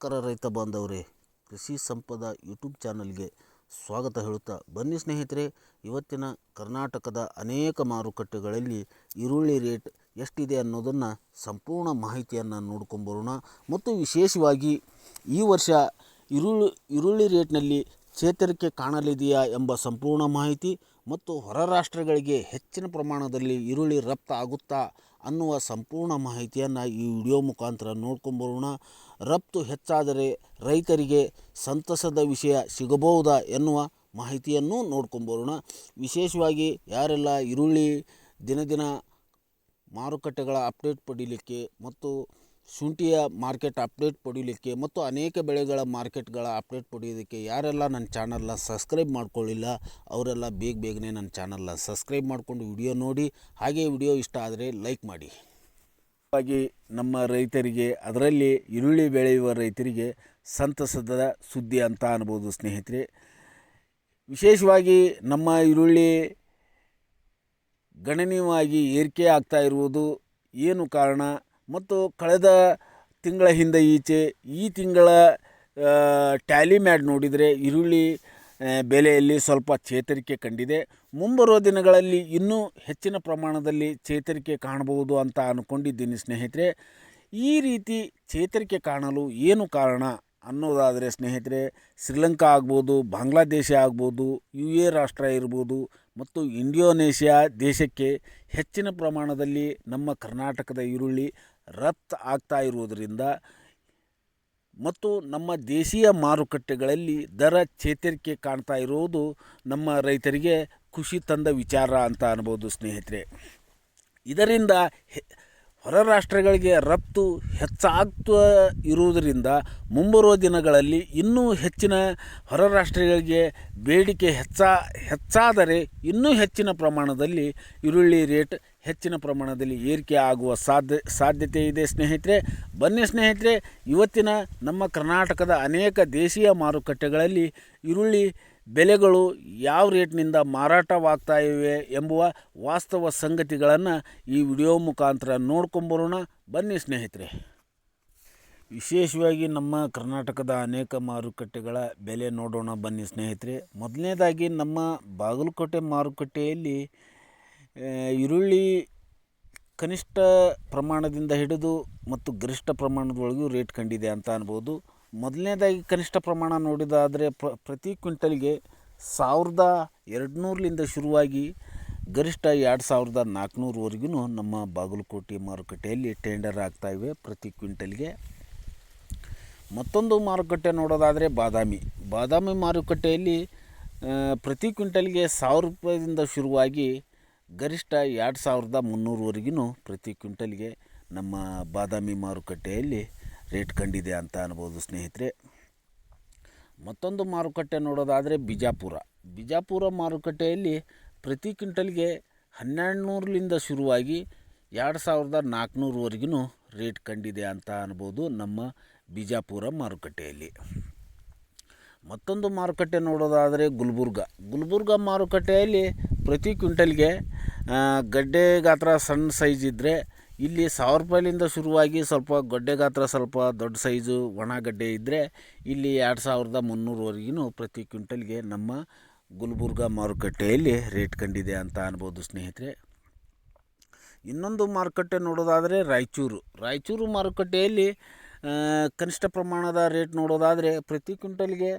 ನಮಸ್ಕಾರ ರೈತ ಬಾಂಧವರೇ, ಕೃಷಿ ಸಂಪದ ಯೂಟ್ಯೂಬ್ ಚಾನಲ್ಗೆ ಸ್ವಾಗತ ಹೇಳುತ್ತಾ ಬನ್ನಿ ಸ್ನೇಹಿತರೆ, ಇವತ್ತಿನ ಕರ್ನಾಟಕದ ಅನೇಕ ಮಾರುಕಟ್ಟೆಗಳಲ್ಲಿ ಈರುಳ್ಳಿ ರೇಟ್ ಎಷ್ಟಿದೆ ಅನ್ನೋದನ್ನು ಸಂಪೂರ್ಣ ಮಾಹಿತಿಯನ್ನು ನೋಡ್ಕೊಂಬರೋಣ ಮತ್ತು ವಿಶೇಷವಾಗಿ ಈ ವರ್ಷ ಈರುಳ್ಳಿ ಈರುಳ್ಳಿ ರೇಟ್ನಲ್ಲಿ ಚೇತರಿಕೆ ಕಾಣಲಿದೆಯಾ ಎಂಬ ಸಂಪೂರ್ಣ ಮಾಹಿತಿ ಮತ್ತು ಹೊರ ರಾಷ್ಟ್ರಗಳಿಗೆ ಹೆಚ್ಚಿನ ಪ್ರಮಾಣದಲ್ಲಿ ಈರುಳ್ಳಿ ರಫ್ತು ಆಗುತ್ತಾ ಅನ್ನುವ ಸಂಪೂರ್ಣ ಮಾಹಿತಿಯನ್ನು ಈ ವಿಡಿಯೋ ಮುಖಾಂತರ ನೋಡ್ಕೊಂಬರೋಣ. ರಫ್ತು ಹೆಚ್ಚಾದರೆ ರೈತರಿಗೆ ಸಂತಸದ ವಿಷಯ ಸಿಗಬಹುದಾ ಎನ್ನುವ ಮಾಹಿತಿಯನ್ನು ನೋಡ್ಕೊಂಬರೋಣ. ವಿಶೇಷವಾಗಿ ಯಾರೆಲ್ಲ ಈರುಳ್ಳಿ ದಿನ ದಿನ ಮಾರುಕಟ್ಟೆಗಳ ಅಪ್ಡೇಟ್ ಪಡೀಲಿಕ್ಕೆ ಮತ್ತು ಶುಂಠಿಯ ಮಾರ್ಕೆಟ್ ಅಪ್ಡೇಟ್ ಪಡೀಲಿಕ್ಕೆ ಮತ್ತು ಅನೇಕ ಬೆಳೆಗಳ ಮಾರ್ಕೆಟ್ಗಳ ಅಪ್ಡೇಟ್ ಪಡೆಯೋದಕ್ಕೆ ಯಾರೆಲ್ಲ ನನ್ನ ಚಾನಲ್ನ ಸಬ್ಸ್ಕ್ರೈಬ್ ಮಾಡ್ಕೊಳ್ಳಿಲ್ಲ, ಅವರೆಲ್ಲ ಬೇಗ ಬೇಗನೆ ನನ್ನ ಚಾನಲ್ನ ಸಬ್ಸ್ಕ್ರೈಬ್ ಮಾಡಿಕೊಂಡು ವಿಡಿಯೋ ನೋಡಿ. ಹಾಗೆ ವಿಡಿಯೋ ಇಷ್ಟ ಆದರೆ ಲೈಕ್ ಮಾಡಿ. ನಮ್ಮ ರೈತರಿಗೆ, ಅದರಲ್ಲಿ ಈರುಳ್ಳಿ ಬೆಳೆಯುವ ರೈತರಿಗೆ ಸಂತಸದ ಸುದ್ದಿ ಅಂತ ಅನ್ಬೋದು ಸ್ನೇಹಿತರೆ. ವಿಶೇಷವಾಗಿ ನಮ್ಮ ಈರುಳ್ಳಿ ಗಣನೀಯವಾಗಿ ಏರಿಕೆ ಆಗ್ತಾ ಇರುವುದು ಏನು ಕಾರಣ? ಮತ್ತು ಕಳೆದ ತಿಂಗಳ ಹಿಂದೆ ಈಚೆ ಈ ತಿಂಗಳ ಟ್ಯಾಲಿ ಮ್ಯಾಡ್ ನೋಡಿದರೆ ಈರುಳ್ಳಿ ಬೆಲೆಯಲ್ಲಿ ಸ್ವಲ್ಪ ಚೇತರಿಕೆ ಕಂಡಿದೆ. ಮುಂಬರುವ ದಿನಗಳಲ್ಲಿ ಇನ್ನೂ ಹೆಚ್ಚಿನ ಪ್ರಮಾಣದಲ್ಲಿ ಚೇತರಿಕೆ ಕಾಣಬಹುದು ಅಂತ ಅಂದ್ಕೊಂಡಿದ್ದೀನಿ ಸ್ನೇಹಿತರೆ. ಈ ರೀತಿ ಚೇತರಿಕೆ ಕಾಣಲು ಏನು ಕಾರಣ ಅನ್ನೋದಾದರೆ ಸ್ನೇಹಿತರೆ, ಶ್ರೀಲಂಕಾ ಆಗ್ಬೋದು, ಬಾಂಗ್ಲಾದೇಶ ಆಗ್ಬೋದು ಯು ಎ ರಾಷ್ಟ್ರ ಇರ್ಬೋದು ಮತ್ತು ಇಂಡೋನೇಷ್ಯಾ ದೇಶಕ್ಕೆ ಹೆಚ್ಚಿನ ಪ್ರಮಾಣದಲ್ಲಿ ನಮ್ಮ ಕರ್ನಾಟಕದ ಈರುಳ್ಳಿ ರಫ್ತು ಆಗ್ತಾ ಇರುವುದರಿಂದ ಮತ್ತು ನಮ್ಮ ದೇಶೀಯ ಮಾರುಕಟ್ಟೆಗಳಲ್ಲಿ ದರ ಚೇತರಿಕೆ ಕಾಣ್ತಾ ಇರುವುದು ನಮ್ಮ ರೈತರಿಗೆ ಖುಷಿ ತಂದ ವಿಚಾರ ಅಂತ ಅನ್ಬೋದು ಸ್ನೇಹಿತರೆ. ಇದರಿಂದ ಹೊರ ರಾಷ್ಟ್ರಗಳಿಗೆ ರಫ್ತು ಹೆಚ್ಚಾಗ್ತಾ ಇರುವುದರಿಂದ ಮುಂಬರುವ ದಿನಗಳಲ್ಲಿ ಇನ್ನೂ ಹೆಚ್ಚಿನ ಹೊರ ರಾಷ್ಟ್ರಗಳಿಗೆ ಬೇಡಿಕೆ ಹೆಚ್ಚಾ, ಹೆಚ್ಚಾದರೆ ಇನ್ನೂ ಹೆಚ್ಚಿನ ಪ್ರಮಾಣದಲ್ಲಿ ಈರುಳ್ಳಿ ರೇಟ್ ಹೆಚ್ಚಿನ ಪ್ರಮಾಣದಲ್ಲಿ ಏರಿಕೆ ಆಗುವ ಸಾಧ್ಯ, ಸಾಧ್ಯತೆ ಇದೆ ಸ್ನೇಹಿತರೆ. ಬನ್ನಿ ಸ್ನೇಹಿತರೆ, ಇವತ್ತಿನ ನಮ್ಮ ಕರ್ನಾಟಕದ ಅನೇಕ ದೇಶೀಯ ಮಾರುಕಟ್ಟೆಗಳಲ್ಲಿ ಈರುಳ್ಳಿ ಬೆಲೆಗಳು ಯಾವ ರೇಟ್ನಿಂದ ಮಾರಾಟವಾಗ್ತಾ ಇವೆ ಎಂಬುವ ವಾಸ್ತವ ಸಂಗತಿಗಳನ್ನು ಈ ವಿಡಿಯೋ ಮುಖಾಂತರ ನೋಡ್ಕೊಂಬರೋಣ. ಬನ್ನಿ ಸ್ನೇಹಿತರೆ. ವಿಶೇಷವಾಗಿ ನಮ್ಮ ಕರ್ನಾಟಕದ ಅನೇಕ ಮಾರುಕಟ್ಟೆಗಳ ಬೆಲೆ ನೋಡೋಣ ಬನ್ನಿ ಸ್ನೇಹಿತರೆ. ಮೊದಲನೇದಾಗಿ ನಮ್ಮ ಬಾಗಲಕೋಟೆ ಮಾರುಕಟ್ಟೆಯಲ್ಲಿ ಈರುಳ್ಳಿ ಕನಿಷ್ಠ ಪ್ರಮಾಣದಿಂದ ಹಿಡಿದು ಮತ್ತು ಗರಿಷ್ಠ ಪ್ರಮಾಣದೊಳಗೂ ರೇಟ್ ಕಂಡಿದೆ ಅಂತ ಅನ್ಬೋದು. ಮೊದಲನೇದಾಗಿ ಕನಿಷ್ಠ ಪ್ರಮಾಣ ನೋಡಿದಾದರೆ ಪ್ರ, ಪ್ರತಿ ಕ್ವಿಂಟಲ್ಗೆ ಸಾವಿರದ ಎರಡುನೂರಲಿಂದ ಶುರುವಾಗಿ ಗರಿಷ್ಠ ಎರಡು ಸಾವಿರದ ನಾಲ್ಕುನೂರವರೆಗೂ ನಮ್ಮ ಬಾಗಲಕೋಟೆ ಮಾರುಕಟ್ಟೆಯಲ್ಲಿ ಟೆಂಡರ್ ಆಗ್ತಾ ಇವೆ ಪ್ರತಿ ಕ್ವಿಂಟಲ್ಗೆ. ಮತ್ತೊಂದು ಮಾರುಕಟ್ಟೆ ನೋಡೋದಾದರೆ ಬಾದಾಮಿ. ಬಾದಾಮಿ ಮಾರುಕಟ್ಟೆಯಲ್ಲಿ ಪ್ರತಿ ಕ್ವಿಂಟಲ್ಗೆ ಸಾವಿರ ರೂಪಾಯಿಂದ ಶುರುವಾಗಿ ಗರಿಷ್ಠ ಎರಡು ಸಾವಿರದ ಮುನ್ನೂರವರೆಗೂ ಪ್ರತಿ ಕ್ವಿಂಟಲ್ಗೆ ನಮ್ಮ ಬಾದಾಮಿ ಮಾರುಕಟ್ಟೆಯಲ್ಲಿ ರೇಟ್ ಕಂಡಿದೆ ಅಂತ ಅನ್ಬೋದು ಸ್ನೇಹಿತರೆ. ಮತ್ತೊಂದು ಮಾರುಕಟ್ಟೆ ನೋಡೋದಾದರೆ ಬಿಜಾಪುರ. ಬಿಜಾಪುರ ಮಾರುಕಟ್ಟೆಯಲ್ಲಿ ಪ್ರತಿ ಕ್ವಿಂಟಲ್ಗೆ ಹನ್ನೆರಡು ನೂರಲಿಂದ ಶುರುವಾಗಿ ಎರಡು ಸಾವಿರದ ನಾಲ್ಕುನೂರವರೆಗೂ ರೇಟ್ ಕಂಡಿದೆ ಅಂತ ಅನ್ಬೋದು ನಮ್ಮ ಬಿಜಾಪುರ ಮಾರುಕಟ್ಟೆಯಲ್ಲಿ. ಮತ್ತೊಂದು ಮಾರುಕಟ್ಟೆ ನೋಡೋದಾದರೆ ಗುಲ್ಬರ್ಗ. ಗುಲ್ಬರ್ಗ ಮಾರುಕಟ್ಟೆಯಲ್ಲಿ ಪ್ರತಿ ಕ್ವಿಂಟಲ್ಗೆ ಗಡ್ಡೆ ಗಾತ್ರ ಸಣ್ಣ ಸೈಜ್ ಇದ್ದರೆ ಇಲ್ಲಿ ಸಾವಿರ ರೂಪಾಯಿಲಿಂದ ಶುರುವಾಗಿ ಸ್ವಲ್ಪ ಗಡ್ಡೆ ಗಾತ್ರ ಸ್ವಲ್ಪ ದೊಡ್ಡ ಸೈಜು ಒಣಗಡ್ಡೆ ಇದ್ದರೆ ಇಲ್ಲಿ ಎರಡು ಸಾವಿರದ ಮುನ್ನೂರವರೆಗೂ ಪ್ರತಿ ಕ್ವಿಂಟಲ್ಗೆ ನಮ್ಮ ಗುಲ್ಬರ್ಗ ಮಾರುಕಟ್ಟೆಯಲ್ಲಿ ರೇಟ್ ಕಂಡಿದೆ ಅಂತ ಅನ್ಬೋದು ಸ್ನೇಹಿತರೆ. ಇನ್ನೊಂದು ಮಾರುಕಟ್ಟೆ ನೋಡೋದಾದರೆ ರಾಯಚೂರು. ರಾಯಚೂರು ಮಾರುಕಟ್ಟೆಯಲ್ಲಿ ಕನಿಷ್ಠ ಪ್ರಮಾಣದ ರೇಟ್ ನೋಡೋದಾದರೆ ಪ್ರತಿ ಕ್ವಿಂಟಲ್ಗೆ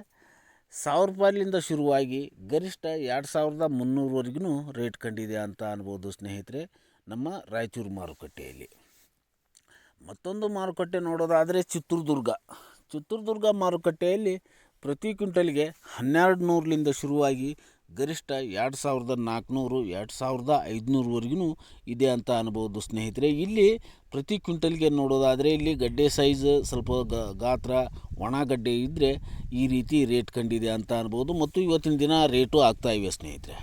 ಸಾವಿರ ರೂಪಾಯಿಲಿಂದ ಶುರುವಾಗಿ ಗರಿಷ್ಠ ಎರಡು ಸಾವಿರದ ಮುನ್ನೂರವರೆಗೂ ರೇಟ್ ಕಂಡಿದೆ ಅಂತ ಅನ್ಬೋದು ಸ್ನೇಹಿತರೆ, ನಮ್ಮ ರಾಯಚೂರು ಮಾರುಕಟ್ಟೆಯಲ್ಲಿ. ಮತ್ತೊಂದು ಮಾರುಕಟ್ಟೆ ನೋಡೋದಾದರೆ ಚಿತ್ರದುರ್ಗ. ಚಿತ್ರದುರ್ಗ ಮಾರುಕಟ್ಟೆಯಲ್ಲಿ ಪ್ರತಿ ಕ್ವಿಂಟಲ್ಗೆ ಹನ್ನೆರಡು ನೂರಲಿಂದ ಶುರುವಾಗಿ ಗರಿಷ್ಠ ಎರಡು ಸಾವಿರದ ನಾಲ್ಕುನೂರು, ಎರಡು ಸಾವಿರದ ಐದುನೂರವರೆಗೂ ಇದೆ ಅಂತ ಅನ್ಬೋದು ಸ್ನೇಹಿತರೆ. ಇಲ್ಲಿ ಪ್ರತಿ ಕ್ವಿಂಟಲ್ಗೆ ನೋಡೋದಾದರೆ ಇಲ್ಲಿ ಗಡ್ಡೆ ಸೈಜ್ ಸ್ವಲ್ಪ ಗಾತ್ರ ಒಣಗಡ್ಡೆ ಇದ್ದರೆ ಈ ರೀತಿ ರೇಟ್ ಕಂಡಿದೆ ಅಂತ ಅನ್ಬೋದು. ಮತ್ತು ಇವತ್ತಿನ ದಿನ ರೇಟು ಆಗ್ತಾ ಇವೆ ಸ್ನೇಹಿತರೆ.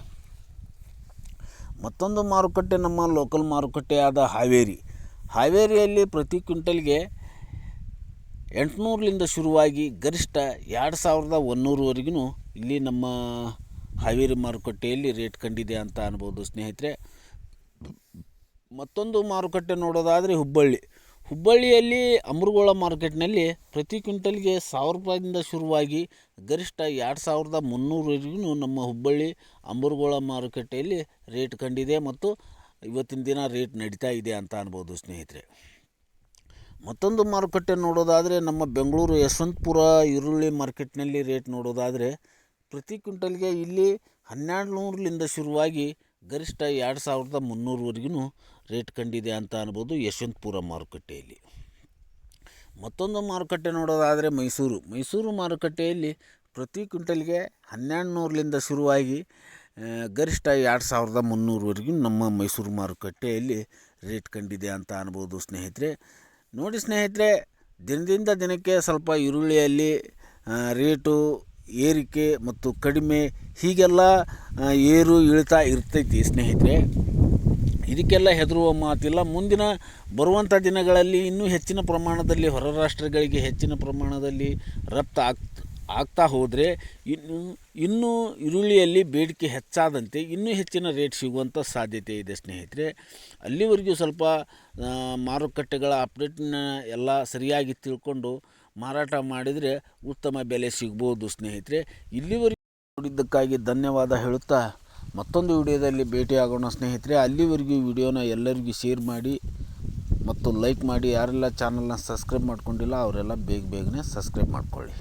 ಮತ್ತೊಂದು ಮಾರುಕಟ್ಟೆ ನಮ್ಮ ಲೋಕಲ್ ಮಾರುಕಟ್ಟೆ ಆದ ಹಾವೇರಿ. ಹಾವೇರಿಯಲ್ಲಿ ಪ್ರತಿ ಕ್ವಿಂಟಲ್ಗೆ ಎಂಟುನೂರಲಿಂದ ಶುರುವಾಗಿ ಗರಿಷ್ಠ ಎರಡು ಸಾವಿರದ ಒನ್ನೂರವರೆಗೂ ಇಲ್ಲಿ ನಮ್ಮ ಹಾವೇರಿ ಮಾರುಕಟ್ಟೆಯಲ್ಲಿ ರೇಟ್ ಕಂಡಿದೆ ಅಂತ ಅನ್ಬೋದು ಸ್ನೇಹಿತರೆ. ಮತ್ತೊಂದು ಮಾರುಕಟ್ಟೆ ನೋಡೋದಾದರೆ ಹುಬ್ಬಳ್ಳಿ. ಹುಬ್ಬಳ್ಳಿಯಲ್ಲಿ ಅಮೃಗೋಳ ಮಾರ್ಕೆಟ್ನಲ್ಲಿ ಪ್ರತಿ ಕ್ವಿಂಟಲ್ಗೆ ಸಾವಿರ ರೂಪಾಯಿಂದ ಶುರುವಾಗಿ ಗರಿಷ್ಠ ಎರಡು ಸಾವಿರದ ಮುನ್ನೂರವರೆಗೂ ನಮ್ಮ ಹುಬ್ಬಳ್ಳಿ ಅಮೃಗೋಳ ಮಾರುಕಟ್ಟೆಯಲ್ಲಿ ರೇಟ್ ಕಂಡಿದೆ ಮತ್ತು ಇವತ್ತಿನ ದಿನ ರೇಟ್ ನಡೀತಾ ಇದೆ ಅಂತ ಅನ್ಬೋದು ಸ್ನೇಹಿತರೆ. ಮತ್ತೊಂದು ಮಾರುಕಟ್ಟೆ ನೋಡೋದಾದರೆ ನಮ್ಮ ಬೆಂಗಳೂರು ಯಶವಂತಪುರ ಈರುಳ್ಳಿ ಮಾರ್ಕೆಟ್ನಲ್ಲಿ ರೇಟ್ ನೋಡೋದಾದರೆ ಪ್ರತಿ ಕ್ವಿಂಟಲ್ಗೆ ಇಲ್ಲಿ ಹನ್ನೆರಡು ನೂರಲಿಂದ ಶುರುವಾಗಿ ಗರಿಷ್ಠ ಎರಡು ಸಾವಿರದ ಮುನ್ನೂರವರೆಗೂ ರೇಟ್ ಕಂಡಿದೆ ಅಂತ ಅನ್ಬೋದು ಯಶವಂತಪುರ ಮಾರುಕಟ್ಟೆಯಲ್ಲಿ. ಮತ್ತೊಂದು ಮಾರುಕಟ್ಟೆ ನೋಡೋದಾದರೆ ಮೈಸೂರು. ಮೈಸೂರು ಮಾರುಕಟ್ಟೆಯಲ್ಲಿ ಪ್ರತಿ ಕ್ವಿಂಟಲ್ಗೆ ಹನ್ನೆರಡು ನೂರಲಿಂದ ಶುರುವಾಗಿ ಗರಿಷ್ಠ ಎರಡು ಸಾವಿರದ ಮುನ್ನೂರವರೆಗೂ ನಮ್ಮ ಮೈಸೂರು ಮಾರುಕಟ್ಟೆಯಲ್ಲಿ ರೇಟ್ ಕಂಡಿದೆ ಅಂತ ಅನ್ಬೋದು ಸ್ನೇಹಿತರೆ. ನೋಡಿ ಸ್ನೇಹಿತರೆ, ದಿನದಿಂದ ದಿನಕ್ಕೆ ಸ್ವಲ್ಪ ಈರುಳ್ಳಿಯಲ್ಲಿ ರೇಟು ಏರಿಕೆ ಮತ್ತು ಕಡಿಮೆ ಹೀಗೆಲ್ಲ ಏರು ಇಳಿತಾ ಇರ್ತೈತಿ ಸ್ನೇಹಿತರೆ. ಇದಕ್ಕೆಲ್ಲ ಹೆದರುವ ಮಾತಿಲ್ಲ. ಮುಂದಿನ ಬರುವಂಥ ದಿನಗಳಲ್ಲಿ ಇನ್ನೂ ಹೆಚ್ಚಿನ ಪ್ರಮಾಣದಲ್ಲಿ ಹೊರ ರಾಷ್ಟ್ರಗಳಿಗೆ ಹೆಚ್ಚಿನ ಪ್ರಮಾಣದಲ್ಲಿ ರಫ್ತು ಆಗ್ ಆಗ್ತಾ ಹೋದರೆ ಇನ್ನು, ಇನ್ನೂ ಈರುಳ್ಳಿಯಲ್ಲಿ ಬೇಡಿಕೆ ಹೆಚ್ಚಾದಂತೆ ಇನ್ನೂ ಹೆಚ್ಚಿನ ರೇಟ್ ಸಿಗುವಂಥ ಸಾಧ್ಯತೆ ಇದೆ ಸ್ನೇಹಿತರೆ. ಅಲ್ಲಿವರೆಗೂ ಸ್ವಲ್ಪ ಮಾರುಕಟ್ಟೆಗಳ ಅಪ್ಡೇಟ್ನ ಎಲ್ಲ ಸರಿಯಾಗಿ ತಿಳ್ಕೊಂಡು ಮಾರಾಟ ಮಾಡಿದರೆ ಉತ್ತಮ ಬೆಲೆ ಸಿಗ್ಬೋದು, ಸ್ನೇಹಿತರೆ. ಇಲ್ಲಿವರೆಗೂ ನೋಡಿದ್ದಕ್ಕಾಗಿ ಧನ್ಯವಾದ ಹೇಳುತ್ತಾ ಮತ್ತೊಂದು ವಿಡಿಯೋದಲ್ಲಿ ಭೇಟಿಯಾಗೋಣ, ಸ್ನೇಹಿತರೆ. ಅಲ್ಲಿವರೆಗೂ ವಿಡಿಯೋನ ಎಲ್ಲರಿಗೂ ಶೇರ್ ಮಾಡಿ ಮತ್ತು ಲೈಕ್ ಮಾಡಿ. ಯಾರೆಲ್ಲ ಚಾನಲ್ನ ಸಬ್ಸ್ಕ್ರೈಬ್ ಮಾಡ್ಕೊಂಡಿಲ್ಲ, ಅವರೆಲ್ಲ ಬೇಗ ಬೇಗನೆ ಸಬ್ಸ್ಕ್ರೈಬ್ ಮಾಡ್ಕೊಳ್ಳಿ.